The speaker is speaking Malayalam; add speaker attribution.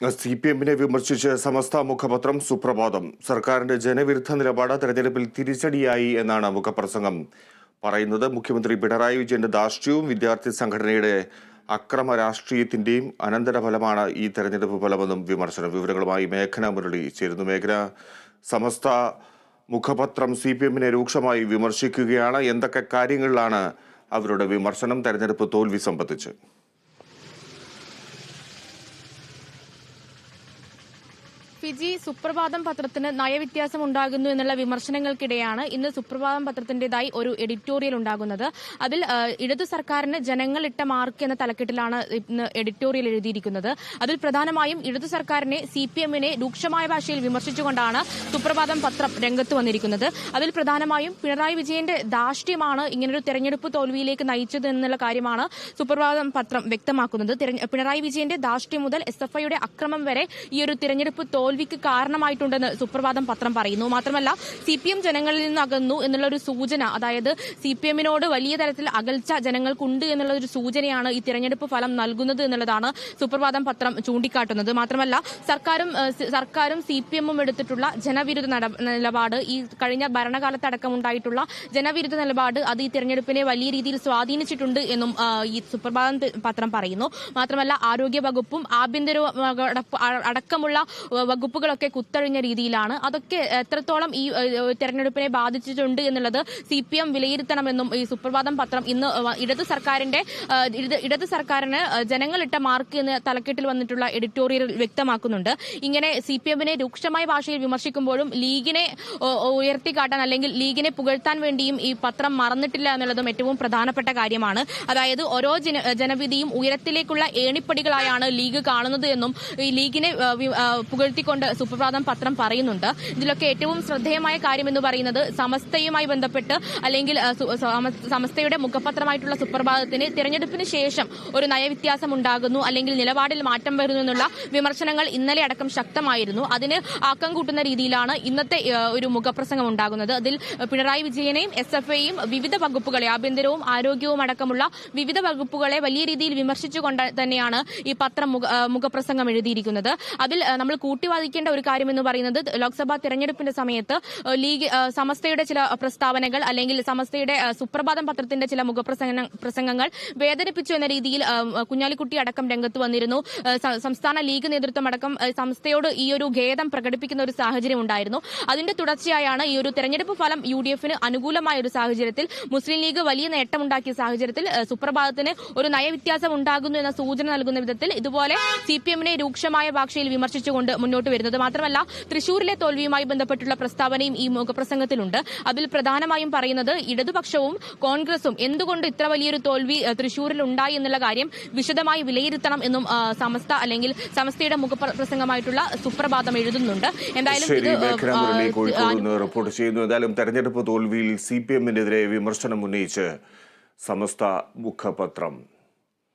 Speaker 1: സി പി എമ്മിനെ വിമർശിച്ച് സമസ്ത മുഖപത്രം സുപ്രഭാതം. സർക്കാരിന്റെ ജനവിരുദ്ധ നിലപാട് തെരഞ്ഞെടുപ്പിൽ തിരിച്ചടിയായി എന്നാണ് മുഖപ്രസംഗം. പറയുന്നത് മുഖ്യമന്ത്രി പിണറായി വിജയന്റെ ധാർഷ്ട്യവും വിദ്യാർത്ഥി സംഘടനയുടെ അക്രമ രാഷ്ട്രീയത്തിന്റെയും അനന്തരഫലമാണ് ഈ തെരഞ്ഞെടുപ്പ് ഫലമെന്നും വിമർശനം. വിവരങ്ങളുമായി മേഘന മുരളി ചേരുന്നു. മേഘന സമസ്ത മുഖപത്രം സി പി എമ്മിനെ രൂക്ഷമായി വിമർശിക്കുകയാണ്. എന്തൊക്കെ കാര്യങ്ങളിലാണ് അവരുടെ വിമർശനം? തെരഞ്ഞെടുപ്പ് തോൽവി സംബന്ധിച്ച്.
Speaker 2: ഫിജി സുപ്രഭാതം പത്രത്തിന് നയവ്യത്യാസം ഉണ്ടാകുന്നു എന്നുള്ള വിമർശനങ്ങൾക്കിടെയാണ് ഇന്ന് സുപ്രഭാതം പത്രത്തിന്റേതായി ഒരു എഡിറ്റോറിയൽ ഉണ്ടാകുന്നത്. അതിൽ ഇടതു സർക്കാരിന് ജനങ്ങൾ ഇട്ട മാർക്ക് എന്ന തലക്കെട്ടിലാണ് ഇന്ന് എഡിറ്റോറിയൽ എഴുതിയിരിക്കുന്നത്. അതിൽ പ്രധാനമായും ഇടതു സർക്കാരിനെ സി പി എമ്മിനെ രൂക്ഷമായ ഭാഷയിൽ വിമർശിച്ചുകൊണ്ടാണ് സുപ്രഭാതം പത്രം രംഗത്ത് വന്നിരിക്കുന്നത്. അതിൽ പ്രധാനമായും പിണറായി വിജയന്റെ ധാർഷ്ട്യമാണ് ഇങ്ങനൊരു തെരഞ്ഞെടുപ്പ് തോൽവിയിലേക്ക് നയിച്ചത് എന്നുള്ള കാര്യമാണ് സുപ്രഭാതം പത്രം വ്യക്തമാക്കുന്നത്. പിണറായി വിജയന്റെ ധാർഷ്ട്യം മുതൽ എസ് എഫ് ഐയുടെ അക്രമം വരെ ഈ ഒരു തെരഞ്ഞെടുപ്പ് തിരഞ്ഞെടുപ്പ് തോൽവിക്ക് കാരണമായിട്ടുണ്ടെന്ന് സുപ്രഭാതം പത്രം പറയുന്നു. മാത്രമല്ല സി പി എം ജനങ്ങളിൽ നിന്ന് അകന്നു എന്നുള്ള ഒരു സൂചന അതായത് സി പി എമ്മിനോട് വലിയ തരത്തിൽ അകൽച്ച ജനങ്ങൾക്കുണ്ട് എന്നുള്ള ഒരു സൂചനയാണ് ഈ തിരഞ്ഞെടുപ്പ് ഫലം നൽകുന്നത് എന്നുള്ളതാണ് സുപ്രഭാതം പത്രം ചൂണ്ടിക്കാട്ടുന്നത്. മാത്രമല്ല സർക്കാരും സർക്കാരും സി പി എമ്മും എടുത്തിട്ടുള്ള ജനവിരുദ്ധ നിലപാട് ഈ കഴിഞ്ഞ ഭരണകാലത്തടക്കം ഉണ്ടായിട്ടുള്ള ജനവിരുദ്ധ നിലപാട് അത് ഈ തിരഞ്ഞെടുപ്പിനെ വലിയ രീതിയിൽ സ്വാധീനിച്ചിട്ടുണ്ട് എന്നും ഈ സുപ്രഭാതം പത്രം പറയുന്നു. മാത്രമല്ല ആരോഗ്യ വകുപ്പും ആഭ്യന്തര അടക്കമുള്ള ഏഹ്, വകുപ്പുകളൊക്കെ കുത്തഴിഞ്ഞ രീതിയിലാണ്. അതൊക്കെ എത്രത്തോളം ഈ തെരഞ്ഞെടുപ്പിനെ ബാധിച്ചിട്ടുണ്ട് എന്നുള്ളത് സി പി എം വിലയിരുത്തണമെന്നും ഈ സുപ്രഭാതം പത്രം ഇന്ന് ഇടതു സർക്കാരിന്റെ ഇടത് സർക്കാരിന് ജനങ്ങളിട്ട മാർക്ക് എന്ന തലക്കെട്ടിൽ വന്നിട്ടുള്ള എഡിറ്റോറിയൽ വ്യക്തമാക്കുന്നുണ്ട്. ഇങ്ങനെ സി പി എമ്മിനെ രൂക്ഷമായ ഭാഷയിൽ വിമർശിക്കുമ്പോഴും ലീഗിനെ ഉയർത്തിക്കാട്ടാൻ അല്ലെങ്കിൽ ലീഗിനെ പുകഴ്ത്താൻ വേണ്ടിയും ഈ പത്രം മറന്നിട്ടില്ല എന്നുള്ളതും ഏറ്റവും പ്രധാനപ്പെട്ട കാര്യമാണ്. അതായത് ഓരോ ജനവിധിയും ഉയരത്തിലേക്കുള്ള ഏണിപ്പടികളായാണ് ലീഗ് കാണുന്നത് എന്നും ഈ ലീഗിനെ ആ, പുകഴ്ത്തിക്കൊണ്ട് സുപ്രഭാതം പത്രം പറയുന്നുണ്ട്. ഇതിലൊക്കെ ഏറ്റവും ശ്രദ്ധേയമായ കാര്യം എന്ന് പറയുന്നത് സമസ്തയുമായി ബന്ധപ്പെട്ട് അല്ലെങ്കിൽ സമസ്തയുടെ മുഖപത്രമായിട്ടുള്ള സുപ്രഭാതത്തിന് തിരഞ്ഞെടുപ്പിന് ശേഷം ഒരു നയവ്യത്യാസം ഉണ്ടാകുന്നു അല്ലെങ്കിൽ നിലപാടിൽ മാറ്റം വരുന്നു എന്നുള്ള വിമർശനങ്ങൾ ഇന്നലെ അടക്കം ശക്തമായിരുന്നു. അതിന് ആക്കം കൂട്ടുന്ന രീതിയിലാണ് ഇന്നത്തെ ഒരു മുഖപ്രസംഗം ഉണ്ടാകുന്നത്. അതിൽ പിണറായി വിജയനെയും എസ് എഫ് ഐയും വിവിധ വകുപ്പുകളെ ആഭ്യന്തരവും ആരോഗ്യവും അടക്കമുള്ള വിവിധ വകുപ്പുകളെ വലിയ രീതിയിൽ വിമർശിച്ചുകൊണ്ട് തന്നെയാണ് ഈ പത്രം മുഖപ്രസംഗം എഴുതിയിരിക്കുന്നത്. അതിൽ നമ്മൾ നമ്മൾ കൂട്ടിവാദിക്കേണ്ട ഒരു കാര്യം എന്ന് പറയുന്നത് ലോക്സഭാ തെരഞ്ഞെടുപ്പിന്റെ സമയത്ത് ലീഗ് സമസ്തയുടെ ചില പ്രസ്താവനകൾ അല്ലെങ്കിൽ സമസ്തയുടെ സുപ്രഭാതം പത്രത്തിന്റെ ചില മുഖപ്രസംഗ പ്രസംഗങ്ങൾ വേദനിപ്പിച്ചു എന്ന രീതിയിൽ കുഞ്ഞാലിക്കുട്ടി അടക്കം രംഗത്ത് വന്നിരുന്നു. സംസ്ഥാന ലീഗ് നേതൃത്വം അടക്കം സംസ്ഥയോട് ഈ ഒരു ഖേദം പ്രകടിപ്പിക്കുന്ന ഒരു സാഹചര്യം ഉണ്ടായിരുന്നു. അതിന്റെ തുടർച്ചയായാണ് ഈ ഒരു തെരഞ്ഞെടുപ്പ് ഫലം യു ഡി എഫിന് അനുകൂലമായ ഒരു സാഹചര്യത്തിൽ മുസ്ലിം ലീഗ് വലിയ നേട്ടമുണ്ടാക്കിയ സാഹചര്യത്തിൽ സുപ്രഭാതത്തിന് ഒരു നയവ്യത്യാസം ഉണ്ടാകുന്നു എന്ന സൂചന നൽകുന്ന വിധത്തിൽ ഇതുപോലെ സി പി എമ്മിനെ രൂക്ഷമായ ഭാഷയിൽ വിമർശിച്ചുകൊണ്ട് മുന്നോട്ട് വരുന്നത്. മാത്രമല്ല തൃശൂരിലെ തോൽവിയുമായി ബന്ധപ്പെട്ടുള്ള പ്രസ്താവനയും ഈ മുഖപ്രസംഗത്തിലുണ്ട്. അതിൽ പ്രധാനമായും പറയുന്നത് ഇടതുപക്ഷവും കോൺഗ്രസും എന്തുകൊണ്ട് ഇത്ര വലിയൊരു തോൽവി തൃശൂരിൽ ഉണ്ടായി എന്നുള്ള കാര്യം വിശദമായി വിലയിരുത്തണം എന്നും സമസ്ത അല്ലെങ്കിൽ സമസ്തയുടെ മുഖപ്രസംഗമായിട്ടുള്ള സുപ്രഭാതം എഴുതുന്നുണ്ട്. എന്തായാലും
Speaker 1: റിപ്പോർട്ട് ചെയ്യുന്നു. എന്തായാലും തെരഞ്ഞെടുപ്പ് തോൽവിയിൽ സി പി എമ്മിനെതിരെ വിമർശനം ഉന്നയിച്ച് സമസ്ത മുഖപത്രം.